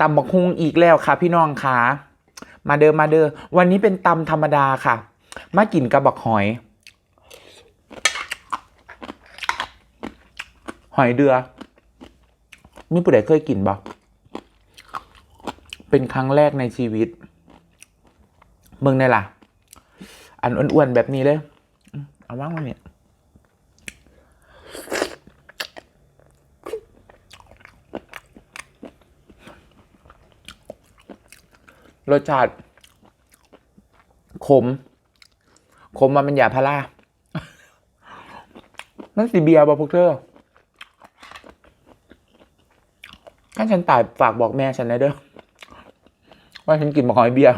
ตำบักฮุงอีกแล้วค่ะ พี่น้องค่ะ มาเดิมมาเดิมวันนี้เป็นตำธรรมดาค่ะ มากินกับบักหอย หอยเดือมีผู้ใดเคยกินบ่เป็นครั้งแรกในชีวิตมืองนี่ล่ะ อันอ้วนๆแบบนี้เลย เอาว่างไว้เนี่ย รสชาติขม ขมมันเป็นยาพารานั่นสิเบียร์บ่พวกเธอถ้าฉันตายฝากบอกแม่ฉันนะเด้อว่าฉันกินมะขอยเบียร์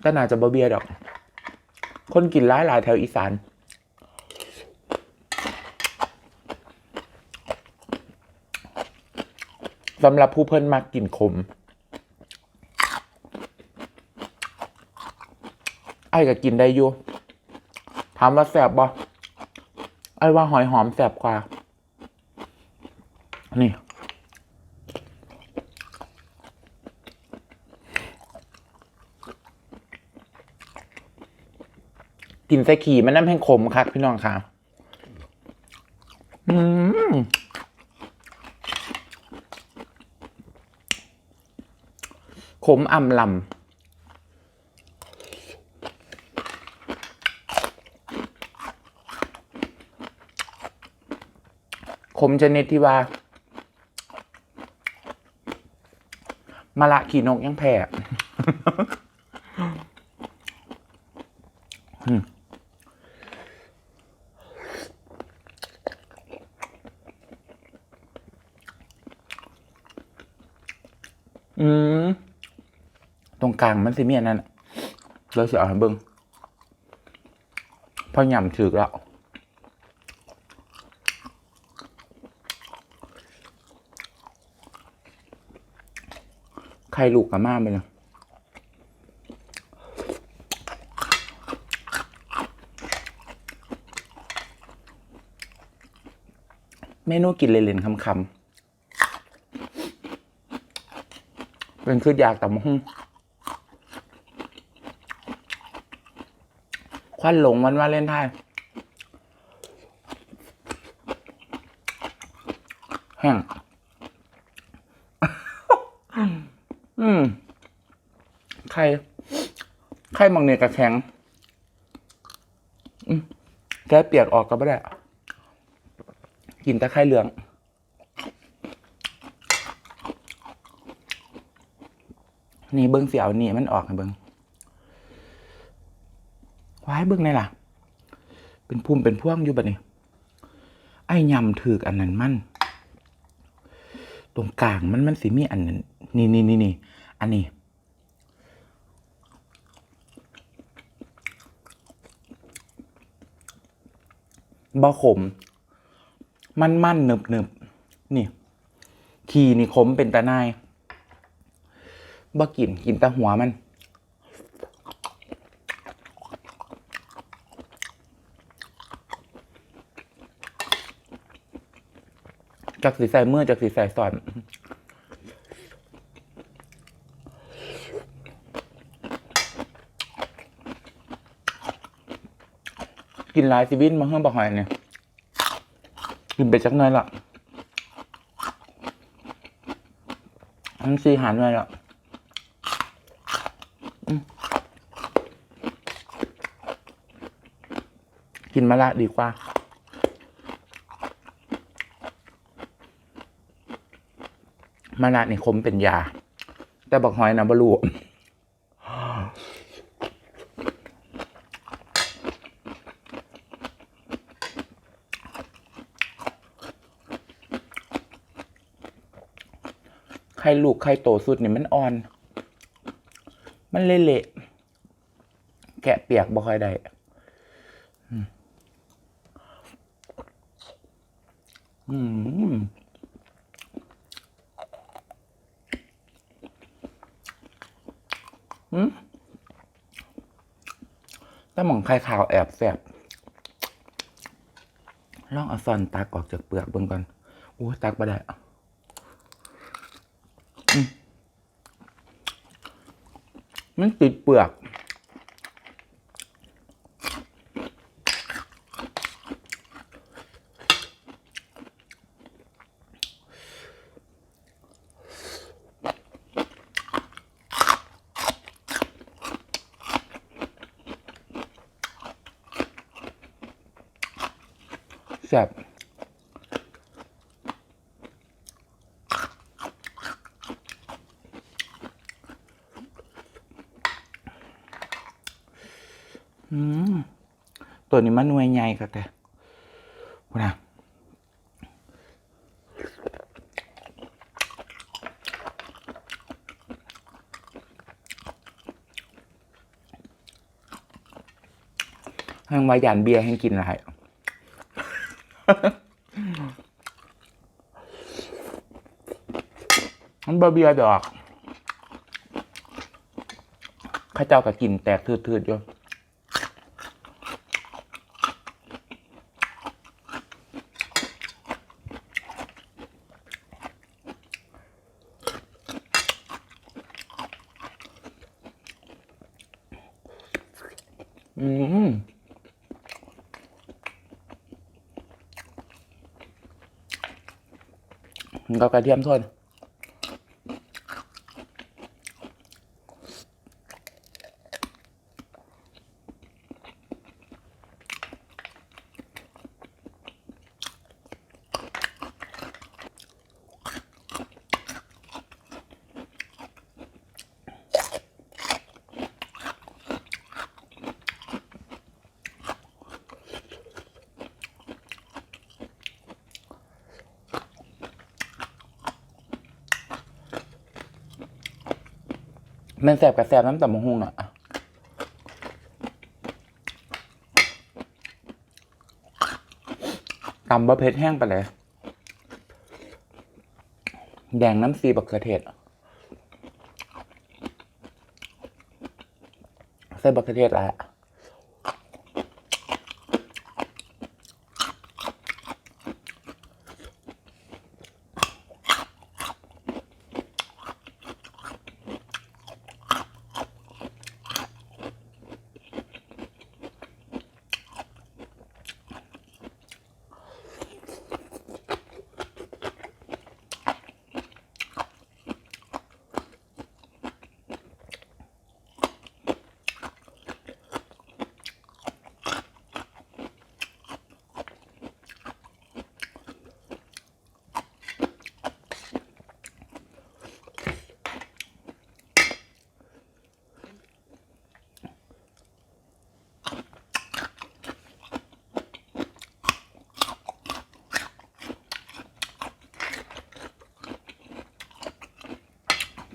แต่น่าจะบ่เบียร์ดอก คนกินหลายหลายแถวอีสาน สำหรับผู้เพิ่นมากกินขมไอ้ก็กินได้อยู่ถามว่าแสบบ่ไอ้ว่าหอยหอมแสบกว่า นี่ กินใส่ขี่มันน้ำแห้งขมครับพี่น้องค่ะ อืม ขมอ่ำลำขมชนิดที่ว่ามาละขี่นกยังแผ่ ตรงกลางมันสิเมียนั่นน่ะเราจะเอาให้เบิ้งพอหย่ำถือแล้วใครลูกกับมาไปเลยเมนูกินเล่นๆคำๆเป็นคืออยากแต่มุ่ง ควันหลงวันวาเลนไทน์แห้งอืมไข่ไข่มังเนยกระแข็งอืมแกะเปียกออกก็ไม่ได้ กินแต่ไข่เหลือง นี่เบิ้งเสียวนี่มันออกให้เบิ้ง ว้ายเบิ้องไงล่ะ เป็นพุ่มเป็นพ่วงอยู่แบบนี้ ไอ้ยำถืออันนั้นมันตรงกลางมันมันสีมีอันนั้น นี่นี่นี่นี่อันนี้ บะขม มันมันเนึบเนึบนี่ ขีนี่ขมเป็นตาหนายบ่กินกินต่หัวมัน จากสีใส่มือจากสีใส่สอนกินหลายซีวินมาเพิ่มบะหอยเนี่ยกินไปจักหน่อยละอันซีหารหน่อยละกินมะละดีกว่า มะละนี่คมเป็นยา แต่บักหอยนะบรูไข่ลูกไข่โตสุดนี่มันอ่อน มันเละๆแกะเปียกบ่ค่อยได้อืม แต่หมองไข่ขาวแอบแสบลองเอาซอนตักออกจากเปลือกเบิ่ก่อนอู้ตักไปได้มันติดเปลือก ซ่บตัวนี้มันหน่วยใหญ่ครับแต่พูดนะแห้งวายานเบียร์ให้กินอะไร มันบะเบียดอกข้าเจ้าก็กินแตกทืดๆอยู่อืม กับกระเทียมทอด มันแสบกับแสบน้ำตำมะฮุงอะตำบะเพ็ดแห้งไปเลย แดงน้ำซีบักเขือเทศใส่บักเขือเทศแล้ว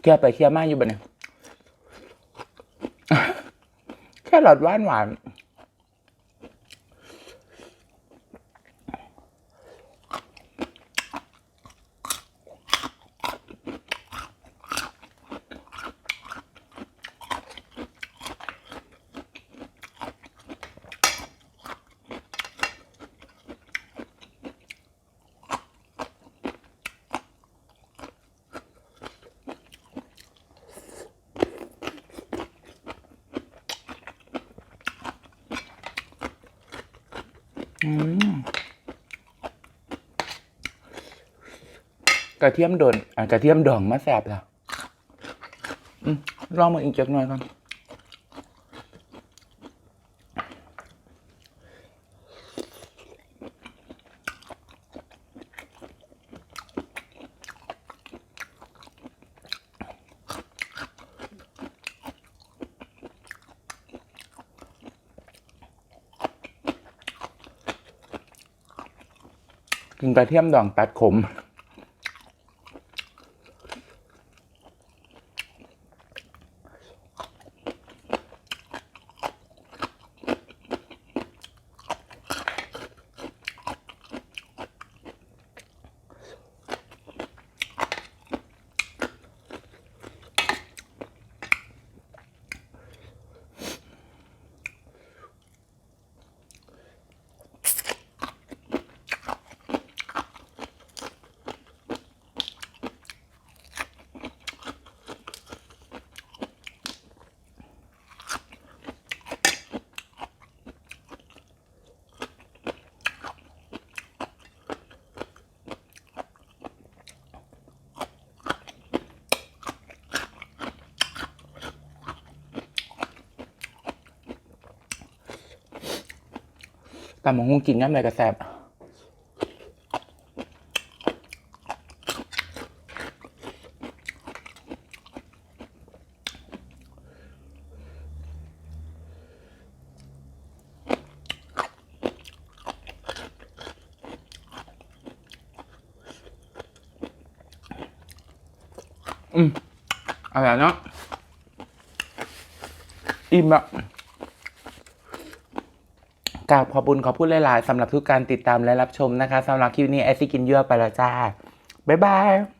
แค่ไปเคี่ยวมากอยู่บนเนี่ยแค่หลอดหวานหวาน กระเทียมโดนอะกระเทียมดองมาแสบแล้วอืมลองมาอีกจักหน่อยก่อน กินกระเทียมดองตัดขม อ แตำมะฮุงกินง่ายเลยกระแซบอืมอร่อยเนาะอิ่มอะ กราบขอบคุณขอพูดหลายๆสำหรับทุกการติดตามและรับชมนะคะสำหรับคลิปนี้ไอซิกินเยื่อไปแล้วจ้าบ๊ายบาย